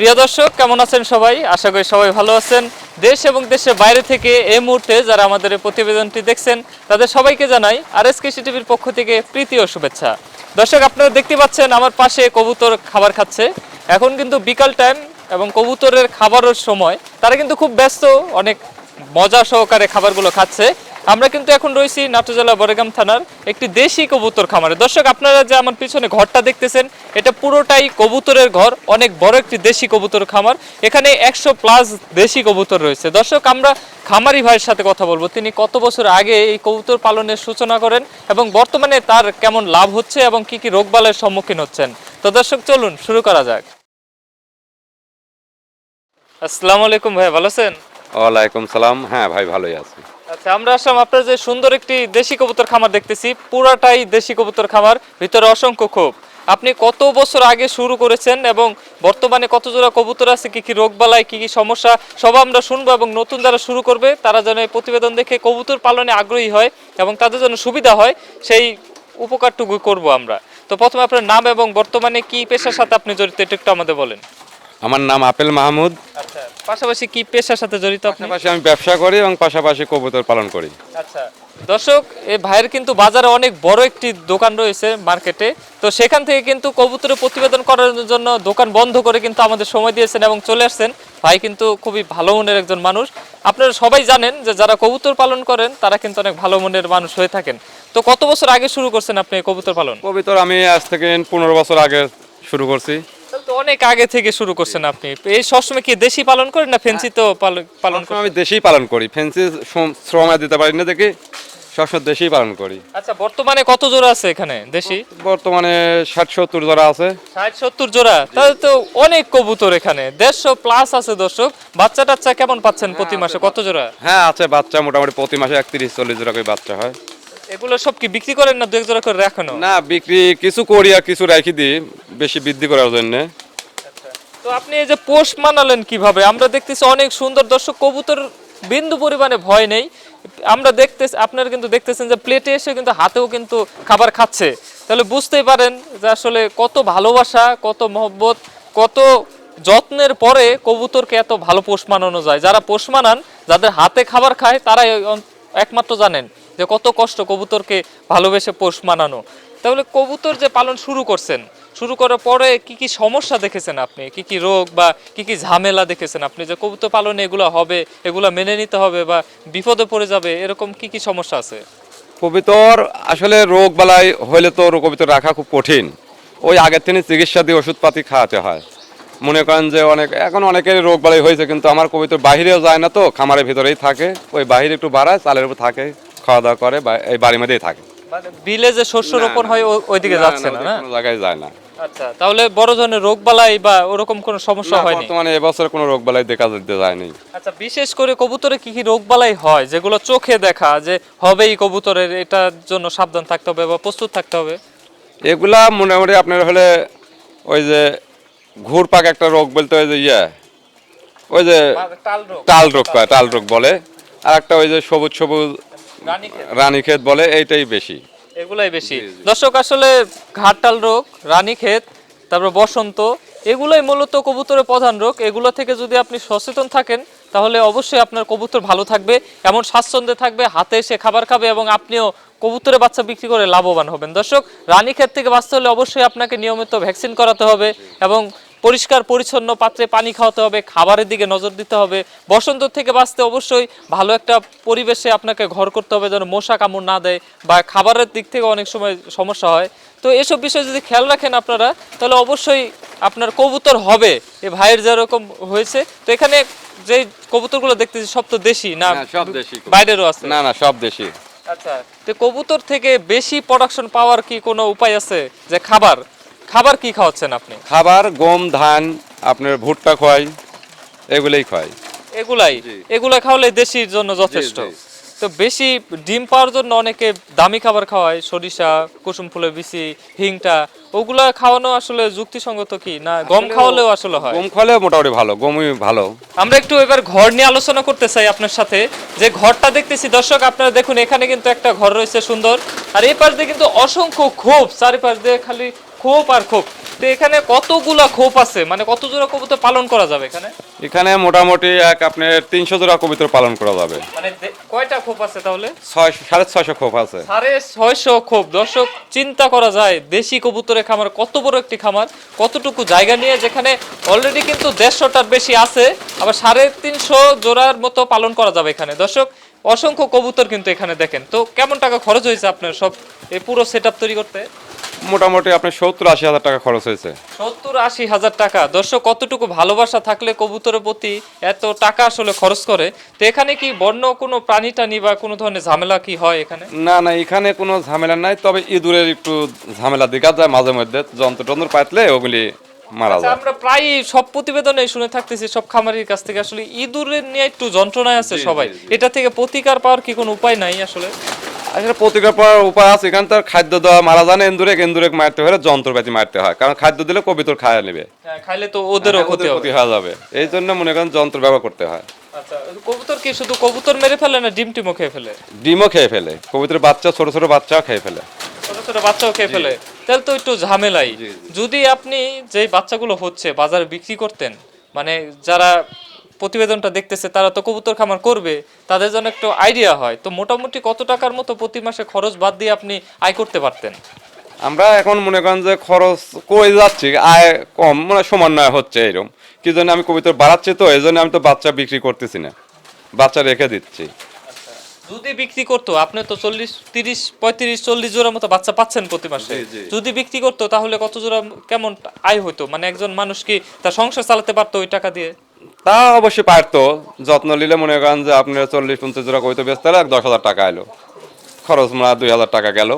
প্রিয় দর্শক, কেমন আছেন সবাই? আশা করি সবাই ভালো আছেন। দেশ এবং দেশের বাইরে থেকে এই মুহূর্তে যারা আমাদের প্রতিবেদনটি দেখছেন, তাদের সবাইকে জানাই আর এস কৃষি টিভির পক্ষ থেকে প্রীতি ও শুভেচ্ছা। দর্শক, আপনারা দেখতে পাচ্ছেন আমার পাশে কবুতর খাবার খাচ্ছে। এখন কিন্তু বিকাল টাইম এবং কবুতরের খাবারের সময় তারা কিন্তু খুব ব্যস্ত, অনেক মজা সহকারে খাবারগুলো খাচ্ছে। আমরা কিন্তু এখন রয়েছি নাটোর জেলা বরেগাম থানার একটি দেশি কবুতর খামারে। দর্শক, আপনারা যে আমার পিছনে ঘরটা দেখতেছেন, এটা পুরোটাই কবুতরের ঘর, অনেক বড় একটি দেশি কবুতর খামার। এখানে একশো প্লাস দেশি কবুতর রয়েছে। দর্শক, আমরা খামারি ভাইয়ের সাথে কথা বলব। তিনি কত বছর আগে এই কবুতর পালনের সূচনা করেন এবং বর্তমানে তার কেমন লাভ হচ্ছে এবং কি কি রোগবালের সম্মুখীন হচ্ছেন? তো দর্শক, চলুন, শুরু করা যাক। আসসালামু আলাইকুম ভাই, ভালো আছেন? ওয়ালাইকুম সালাম। হ্যাঁ ভাই, ভালোই আছি। আচ্ছা আমরা আসলাম আপনার যে সুন্দর একটি দেশি কবুতর খামার দেখতেছি। পুরাটাই দেশি কবুতর খামার, ভিতরে অসংখ্য ক্ষোভ আপনি কত বছর আগে শুরু করেছেন এবং বর্তমানে কত জোড়া কবুতর আছে, কি কি রোগবালাই কি কি সমস্যা, সব আমরা শুনব এবং নতুন যারা শুরু করবে, তারা যেন প্রতিবেদন দেখে কবুতর পালনে আগ্রহী হয় এবং তাদের জন্য সুবিধা হয়, সেই উপকারটুকু করব আমরা। তো প্রথমে আপনার নাম এবং বর্তমানে কি পেশার সাথে আপনি জড়িত একটু আমাদের বলেন। আমার নাম আপেল মাহমুদ। আচ্ছা পাশাপাশি কি পেশার সাথে জড়িত পাশাপাশি আমি ব্যবসা করি এবং পাশাপাশি কবুতর পালন করি। আচ্ছা দর্শক এই ভাইয়ের কিন্তু বাজারে অনেক বড় একটি দোকান রয়েছে মার্কেটে। তো সেখান থেকে কিন্তু কবুতরের প্রতিবেদন করার জন্য দোকান বন্ধ করে কিন্তু আমাদের সময় দিয়েছেন এবং চলে আসছেন। ভাই কিন্তু খুবই ভালো মনের একজন মানুষ। আপনারা সবাই জানেন যে যারা কবুতর পালন করেন তারা কিন্তু অনেক ভালো মনের মানুষ হয়ে থাকেন। তো কত বছর আগে শুরু করছেন আপনি কবুতর পালন? কবুতর আমি আজ থেকে পনেরো বছর আগে শুরু করছি। তো অনেক আগে থেকে শুরু করছেন আপনি। এই সবসময় কি দেশি পালন করেন না ফেন্সি তো পালন করেন আমি দেশেই পালন করি। ফেন্সি শ্রম দিতে পারি না দেখি সবসময় দেশেই পালন করি। আচ্ছা বর্তমানে কত জোড়া আছে এখানে দেশি? বর্তমানে ষাট সত্তর জোড়া আছে। ষাট সত্তর জোড়া তাহলে তো অনেক কবুতর এখানে। দেড়শো প্লাস আছে দর্শক। বাচ্চা টাচ্চা কেমন পাচ্ছেন প্রতি মাসে? কত জোড়া? হ্যাঁ আছে বাচ্চা মোটামুটি প্রতি মাসে একত্রিশ চল্লিশ জোড়া করে বাচ্চা হয়। এগুলো সব কি বিক্রি করেন না দু এক জোড়া করে রাখেন? না বিক্রি কিছু করি আর কিছু রাখি দিই বেশি বৃদ্ধি করার জন্য। তো আপনি এই যে পোষ মানালেন কীভাবে? আমরা দেখতেছি অনেক সুন্দর দর্শক কবুতর বিন্দু পরিমাণে ভয় নেই। আমরা দেখতে আপনারা কিন্তু দেখতেছেন যে প্লেটে এসে কিন্তু হাতেও কিন্তু খাবার খাচ্ছে। তাহলে বুঝতেই পারেন যে আসলে কত ভালোবাসা কত মহব্বত কত যত্নের পরে কবুতরকে এত ভালো পোষ মানানো যায়। যারা পোষ মানান যাদের হাতে খাবার খায় তারাই একমাত্র জানেন। যে কত কষ্ট কবুতরকে ভালোবেসে পোষ মানানো। তাহলে কবুতর যে পালন শুরু করছেন, শুরু করার পরে কি কি সমস্যা দেখেছেন আপনি? কি কি রোগ বা কি কি ঝামেলা দেখেছেন আপনি যে কবুতর পালনে এগুলো হবে, এগুলো মেনে নিতে হবে বা বিপদে পড়ে যাবে, এরকম কি কি সমস্যা আছে? কবিতর আসলে রোগ বালাই হইলে তো কবিতর রাখা খুব কঠিন। ওই আগের থেকে চিকিৎসা দিয়ে ওষুধপাতি খাওয়াতে হয়। মনে করেন যে অনেক, এখন অনেকের রোগ বালাই হয়েছে, কিন্তু আমার কবিতর বাহিরেও যায় না তো, খামারের ভিতরেই থাকে। ওই বাহিরে একটু বাড়ায়, চালের উপর থাকে। খাওয়া দাওয়া করে বা- এই বাড়ির মধ্যেই থাকে। মানে বিলে যে শস্য রোপণ হয় ওইদিকে যাচ্ছে না না কোনো জায়গায় যায় না। আচ্ছা তাহলে বড় ধরনের রোগ বালাই বা ওরকম কোনো সমস্যা না, হয়নি? বর্তমানে এবছর কোনো রোগ বালাই দেখা দিতে যায়নি। আচ্ছা বিশেষ করে কবুতরে কি কি রোগ বালাই হয় যেগুলো চোখে দেখা যে হবেই কবুতরের এটার জন্য সাবধান থাকতে হবে বা প্রস্তুত থাকতে হবে? এগুলা মোটামুটি আপনার হলে ওই যে ঘুরপাক একটা রোগ বলতে ওই যে ইয়ে ওই যে টাল রোগ টাল রোগ টাল রোগ বলে। আর একটা ওই যে সবুজ সবুজ রানীক্ষেত? বলে এইটাই বেশি। এগুলাই বেশি। দর্শক আসলে ঘাটটাল রোগ রানীক্ষেত তারপর বসন্ত এগুলোই মূলত কবুতরের প্রধান রোগ। এগুলো থেকে যদি আপনি সচেতন থাকেন তাহলে অবশ্যই আপনার কবুতর ভালো থাকবে এমন স্বাচ্ছন্দ্যে থাকবে হাতে এসে খাবার খাবে এবং আপনিও কবুতরের বাচ্চা বিক্রি করে লাভবান হবেন। দর্শক রানীক্ষেত থেকে বাঁচতে হলে অবশ্যই আপনাকে নিয়মিত ভ্যাকসিন করাতে হবে এবং পরিষ্কার পরিচ্ছন্ন পাত্রে পানি খাওয়াতে হবে খাবারের দিকে নজর দিতে হবে। বসন্ত থেকে বাঁচতে অবশ্যই ভালো একটা পরিবেশে আপনাকে ঘর করতে হবে যেন মশা কামড় না দেয় বা খাবারের দিক থেকে অনেক সময় সমস্যা হয়। তো এসব বিষয় যদি খেয়াল রাখেন আপনারা তাহলে অবশ্যই আপনার কবুতর হবে। এ ভাইয়ের যেরকম হয়েছে তো এখানে যে কবুতরগুলো দেখতেছি সব তো দেশি না? সব দেশি বাইরেরও আছে? না না সব দেশি। আচ্ছা তো কবুতর থেকে বেশি প্রোডাকশন পাওয়ার কি কোনো উপায় আছে যে খাবার? খাবার কি খাওয়াচ্ছেন আপনি? খাবার গম ধান আপনার ভুট্টা খোয়াই এগুলোই খোয়াই। এগুলাই? এগুলা খাওয়ালে দেশির জন্য যথেষ্ট। তো বেশি ডিম পাওয়ার জন্য অনেকে দামি খাবার খাওয়ায় সরিষা কুসুম ফুলের বিচি হিংটা ওগুলা খাওয়ানো আসলে যুক্তিসঙ্গত কি? না গম খাওয়ালেও আসলে হয়? গম খাওয়ালেও মোটামুটি ভালো গমই ভালো। আমরা একটু এবার ঘর নিয়ে আলোচনা করতে চাই আপনার সাথে। যে ঘরটা দেখতেছি দর্শক আপনারা দেখুন এখানে কিন্তু একটা ঘর রয়েছে সুন্দর। আর এই পাশ দিয়ে কিন্তু অসংখ্য ক্ষোভ চারিপাশ দিয়ে খালি খোপ আর খোপ। তো এখানে কতগুলা খোপ আছে? মানে কত জোড়া কবুতর পালন করা যাবে এখানে? এখানে মোটামুটি এক আপনার তিনশো জোড়া কবিতর পালন করা যাবে। মানে কয়টা খোপ আছে তাহলে? ছয় সাড়ে ছয়শো খোপ আছে। সাড়ে ছয়শো খোপ। দর্শক চিন্তা করা যায় দেশি কবুতরের খামার কত বড় একটি খামার কতটুকু জায়গা নিয়ে যেখানে অলরেডি কিন্তু দেড়শোটার বেশি আছে আবার সাড়ে তিনশো জোড়ার মতো পালন করা যাবে এখানে। দর্শক অসংখ্য কবুতর কিন্তু এখানে দেখেন। তো কেমন টাকা খরচ হয়েছে আপনার সব এই পুরো সেট তৈরি করতে? মোটামুটি আপনার সত্তর আশি হাজার টাকা খরচ হয়েছে। সত্তর আশি হাজার টাকা। দর্শক কতটুকু ভালোবাসা থাকলে কবুতরের প্রতি এত টাকা আসলে খরচ করে? তো এখানে কি বন্য কোনো প্রাণী টানি বা কোনো ধরনের ঝামেলা কি হয় এখানে? না না এখানে কোনো ঝামেলা নাই তবে ইঁদুরের একটু ঝামেলা দেখা যায় মাঝে মধ্যে। যন্ত্র টন্ত্র পাতলে ওগুলি মারা আচ্ছা, যায়। আমরা প্রায় সব প্রতিবেদনে শুনে থাকতেছি সব খামারির কাছ থেকে। আসলে ইঁদুরের নিয়ে একটু যন্ত্রণায় আছে সবাই। এটা থেকে প্রতিকার পাওয়ার কি কোনো উপায় নাই আসলে? আসলে প্রতিকার পাওয়ার উপায় আছে এখানে তার খাদ্য দেওয়া মারা যায় না এন্দুরে এন্দুরেক মারতে হলে যন্ত্রপাতি মারতে হয়। কারণ খাদ্য দিলে কবিতর খায় নেবে। হ্যাঁ, খাইলে তো ওদেরও ক্ষতি ওদের ক্ষতি হয়ে যাবে। এই জন্য মনে করেন যন্ত্র ব্যবহার করতে হয়। আচ্ছা কবুতর কি শুধু কবুতর মেরে ফেলে না ডিম টিমও খেয়ে ফেলে? ডিমও খেয়ে ফেলে। কবিতরের বাচ্চা ছোট ছোট বাচ্চাও খেয়ে ফেলে। ছোট ছোট বাচ্চাও খেয়ে ফেলে। তাহলে তো একটু ঝামেলাই। যদি আপনি যে বাচ্চাগুলো হচ্ছে বাজারে বিক্রি করতেন মানে যারা প্রতিবেদনটা দেখতেছে তারা তো কবুতর খামার করবে তাদের জন্য একটু আইডিয়া হয়। তো মোটামুটি কত টাকার মতো প্রতি মাসে খরচ বাদ দিয়ে আপনি আয় করতে পারতেন? আমরা এখন মনে করেন যে খরচ করে যাচ্ছি আয় কম মানে সমন্বয় হচ্ছে এরকম। কি জন্য আমি কবিতর বাড়াচ্ছি তো? এই জন্য আমি তো বাচ্চা বিক্রি করতেছি না। বাচ্চা রেখে দিচ্ছি। যদি বিক্রি করতো? আপনি তো চল্লিশ তিরিশ পঁয়ত্রিশ চল্লিশ জোড়া মতো বাচ্চা পাচ্ছেন প্রতি মাসে। যদি বিক্রি করতো তাহলে কত জোড়া কেমন আয় হতো মানে একজন মানুষ কি তার সংসার চালাতে পারতো ওই টাকা দিয়ে? তা অবশ্যই পারতো। যত্ন নিলে মনে করেন যে আপনার চল্লিশ পঞ্চাশ জোড়া কবিতা বেচতে হলে দশ হাজার টাকা এলো। খরচ মারা দুই হাজার টাকা গেল।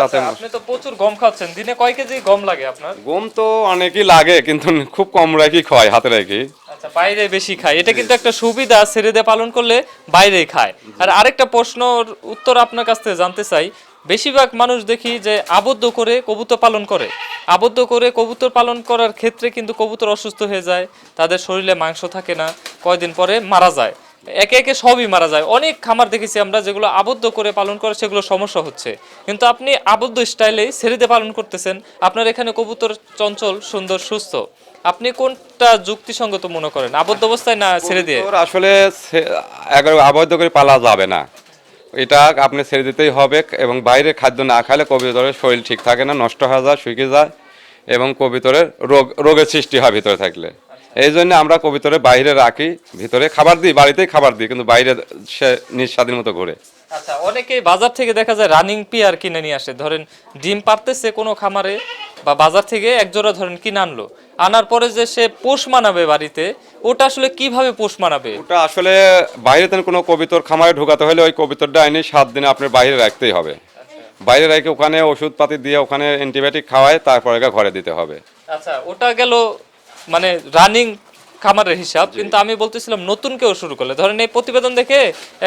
তাতে আচ্ছা, আপনি তো প্রচুর গম খাচ্ছেন। দিনে কয় কেজি গম লাগে আপনার? গম তো অনেকই লাগে কিন্তু খুব কম রাখি খায় হাতে রাখি। আচ্ছা বাইরে বেশি খায়। এটা কিন্তু একটা সুবিধা ছেড়ে দিয়ে পালন করলে বাইরেই খায়। আর আরেকটা প্রশ্নর উত্তর আপনার কাছ থেকে জানতে চাই। বেশিরভাগ মানুষ দেখি যে আবদ্ধ করে কবুতর পালন করে। আবদ্ধ করে কবুতর পালন করার ক্ষেত্রে কিন্তু কবুতর অসুস্থ হয়ে যায় তাদের শরীরে মাংস থাকে না কয়দিন পরে মারা যায়। একে একে সবই মারা যায়। অনেক খামার দেখেছি আমরা যেগুলো আবদ্ধ করে পালন করে, সেগুলো সমস্যা হচ্ছে। কিন্তু আপনি আবদ্ধ স্টাইলে ছেড়ে পালন করতেছেন। আপনার এখানে কবুতর চঞ্চল, সুন্দর, সুস্থ। আপনি কোনটা যুক্তিসঙ্গত মনে করেন? আবদ্ধ অবস্থায় না ছেড়ে দিয়ে? আসলে আবদ্ধ করে পালা যাবে না। এটা আপনি ছেড়ে দিতেই হবে এবং বাইরে খাদ্য না খাইলে কবিতরের শরীর ঠিক থাকে না, নষ্ট হয়ে যায়, শুকিয়ে যায় এবং কবিতরের রোগ, রোগের সৃষ্টি হয় ভিতরে থাকলে। এই জন্য আমরা কবিতরে বাইরে রাখি ভিতরে খাবার দিই বাড়িতেই খাবার দিই কিন্তু বাইরে সে নিজ স্বাধীন মতো ঘুরে। আচ্ছা অনেকে বাজার থেকে দেখা যায় রানিং পিয়ার কিনে নিয়ে আসে। ধরেন ডিম পারতেছে কোনো খামারে বা বাজার থেকে এক জোড়া ধরেন কিনে আনলো। আনার পরে যে সে পোষ মানাবে বাড়িতে ওটা আসলে কীভাবে পোষ মানাবে? ওটা আসলে বাইরে তেন কোনো কবিতর খামারে ঢোকাতে হলে ওই কবিতরটা এনে সাত দিনে আপনার বাইরে রাখতেই হবে। বাইরে রেখে ওখানে ওষুধপাতি দিয়ে ওখানে অ্যান্টিবায়োটিক খাওয়ায় তারপরে ঘরে দিতে হবে। আচ্ছা ওটা গেল মানে রানিং খামারের হিসাব কিন্তু আমি বলতেছিলাম নতুন কেউ শুরু করলে। ধরেন এই প্রতিবেদন দেখে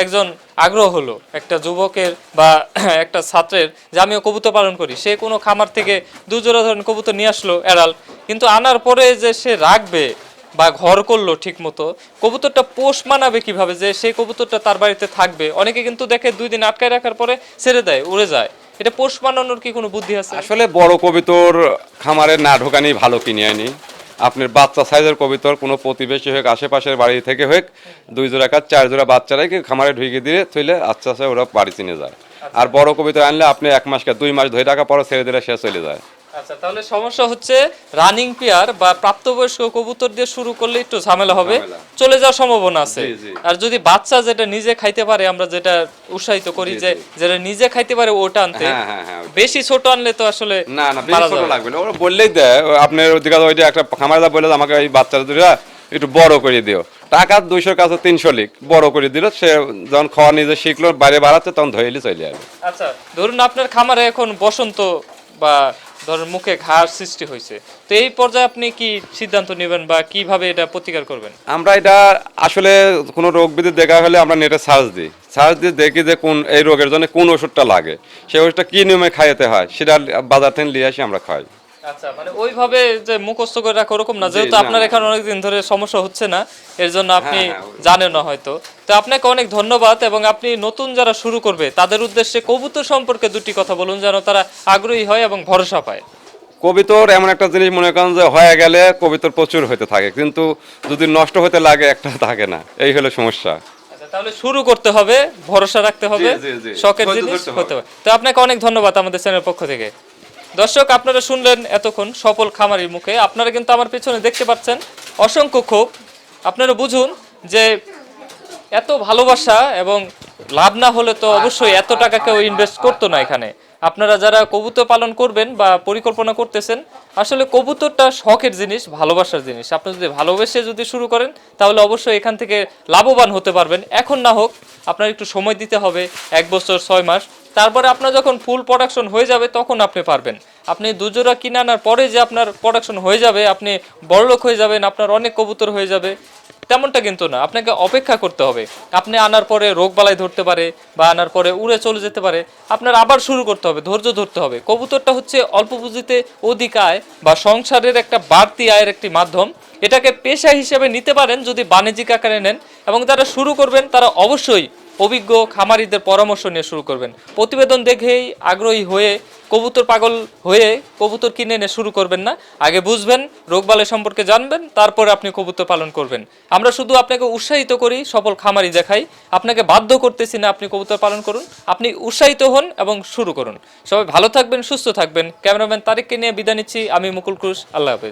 একজন আগ্রহ হলো একটা যুবকের বা একটা ছাত্রের যে আমিও কবুতর পালন করি। সে কোনো খামার থেকে দুজোড়া ধরেন কবুতর নিয়ে আসলো এড়াল কিন্তু আনার পরে যে সে রাখবে বা ঘর করল ঠিক মতো কবুতরটা পোষ মানাবে কীভাবে? যে সেই কবুতরটা তার বাড়িতে থাকবে। অনেকে কিন্তু দেখে দুই দিন আটকায় রাখার পরে ছেড়ে দেয় উড়ে যায়। এটা পোষ মানানোর কি কোনো বুদ্ধি আছে? আসলে বড় কবিতর খামারে না ঢোকানি ভালো কিনে আনি আপনার বাচ্চা সাইজের কবিতর, কোনো প্রতিবেশী হোক, আশেপাশের বাড়ি থেকে হোক, দুই জোড়া কাজ চার জোড়া বাচ্চারাই কি খামারে ঢুকে দিয়ে থইলে আস্তে আস্তে ওরা বাড়ি চিনে যায়। আর বড় কবিতা আনলে আপনি এক মাসকে দুই মাস ধরে টাকা পরে ছেড়ে দিলে শেষ চলে যায়। আচ্ছা তাহলে সমস্যা হচ্ছে রানিং পেয়ার বা প্রাপ্তবয়স্ক কবুতর দিয়ে শুরু করলে একটু ঝামেলা হবে। চলে যাওয়ার সম্ভাবনা আছে। আর যদি বাচ্চা যেটা নিজে খাইতে পারে আমরা যেটা উৎসাহিত করি যে যেটা নিজে খাইতে পারে ওটা আনতে। হ্যাঁ হ্যাঁ হ্যাঁ বেশি ছোট আনলে তো আসলে না না বেশি ছোট লাগবে না। ওরা বললেই দেয় আপনার ওদিকে ওইটা একটা খামারদা বলে আমাকে এই বাচ্চারা দুটা একটু বড় করে দিও। টাকা দুইশোর কাছে তিনশো লিখ বড় করে দিল সে যখন খাওয়া নিজে শিখলো বাইরে বাড়াচ্ছে তখন ধরেলি চলে যাবে আচ্ছা ধরুন আপনার খামারে এখন বসন্ত বা ধরুন মুখে ঘাস সৃষ্টি হয়েছে। তো এই পর্যায়ে আপনি কি সিদ্ধান্ত নেবেন বা কীভাবে এটা প্রতিকার করবেন? আমরা এটা আসলে কোনো রোগ বিধি দেখা হলে আমরা নেটে সার্চ দিই। সার্চ দিয়ে দেখি যে কোন, এই রোগের জন্য কোন ওষুধটা লাগে। সেই ওষুধটা কি নিয়মে খাইতে হয়, সেটা বাজার থেকে নিয়ে আসি, আমরা খাই। আচ্ছা মানে ওইভাবে যে মুখস্থ করে রাখা ওরকম না যেহেতু আপনার এখানে অনেকদিন ধরে সমস্যা হচ্ছে না এর জন্য আপনি হ্যাঁ, হ্যাঁ, ওই- জানেন না হয়তো। তো আপনাকে অনেক ধন্যবাদ এবং আপনি নতুন যারা শুরু করবে তাদের উদ্দেশ্যে কবুতর সম্পর্কে দুটি কথা বলুন যেন তারা আগ্রহী হয় এবং ভরসা পায়। কবিতর এমন একটা জিনিস মনে করেন যে হয়ে গেলে কবিতর প্রচুর হতে থাকে কিন্তু যদি নষ্ট হতে লাগে একটা থাকে না। এই হলো সমস্যা। আচ্ছা, তাহলে শুরু করতে হবে ভরসা রাখতে হবে। শখের জিনিস হতে হবে। তো আপনাকে অনেক ধন্যবাদ আমাদের চ্যানেলের পক্ষ থেকে। দর্শক, আপনারা শুনলেন এতক্ষণ সফল খামারির মুখে। আপনারা কিন্তু আমার পেছনে দেখতে পাচ্ছেন অসংখ্য ক্ষোভ। আপনারা বুঝুন যে এত ভালোবাসা এবং লাভ না হলে তো অবশ্যই এত টাকা কেউ ইনভেস্ট করতো না এখানে। আপনারা যারা কবুতর পালন করবেন বা পরিকল্পনা করতেছেন, আসলে কবুতরটা শখের জিনিস, ভালোবাসার জিনিস। আপনি যদি ভালোবেসে যদি শুরু করেন, তাহলে অবশ্যই এখান থেকে লাভবান হতে পারবেন। এখন না হোক, আপনার একটু সময় দিতে হবে, এক বছর, ছয় মাস। তারপরে আপনার যখন ফুল প্রোডাকশন হয়ে যাবে, তখন আপনি পারবেন। আপনি দুজোড়া কিনে আনার পরে যে আপনার প্রোডাকশন হয়ে যাবে, আপনি বড়লোক হয়ে যাবেন, আপনার অনেক কবুতর হয়ে যাবে। তেমনটা কিন্তু না। আপনাকে অপেক্ষা করতে হবে। আপনি আনার পরে রোগ বালাই ধরতে পারে বা আনার পরে উড়ে চলে যেতে পারে। আপনার আবার শুরু করতে হবে, ধৈর্য ধরতে হবে। কবুতরটা হচ্ছে অল্প পুঁজিতে অধিক আয় বা সংসারের একটা বাড়তি আয়ের একটি মাধ্যম। এটাকে পেশা হিসেবে নিতে পারেন যদি বাণিজ্যিক আকারে নেন এবং যারা শুরু করবেন তারা অবশ্যই অভিজ্ঞ খামারিদের পরামর্শ নিয়ে শুরু করবেন। প্রতিবেদন দেখেই আগ্রহী হয়ে কবুতর পাগল হয়ে কবুতর কিনে এনে শুরু করবেন না। আগে বুঝবেন, রোগবালাই সম্পর্কে জানবেন, তারপরে আপনি কবুতর পালন করবেন। আমরা শুধু আপনাকে উৎসাহিত করি, সফল খামারি দেখাই। আপনাকে বাধ্য করতেছি না আপনি কবুতর পালন করুন। আপনি উৎসাহিত হন এবং শুরু করুন। সবাই ভালো থাকবেন, সুস্থ থাকবেন। ক্যামেরাম্যান তারিককে নিয়ে বিদায় নিচ্ছি। আমি মুকুল ক্রুশ আল্লাহ হাফেজ।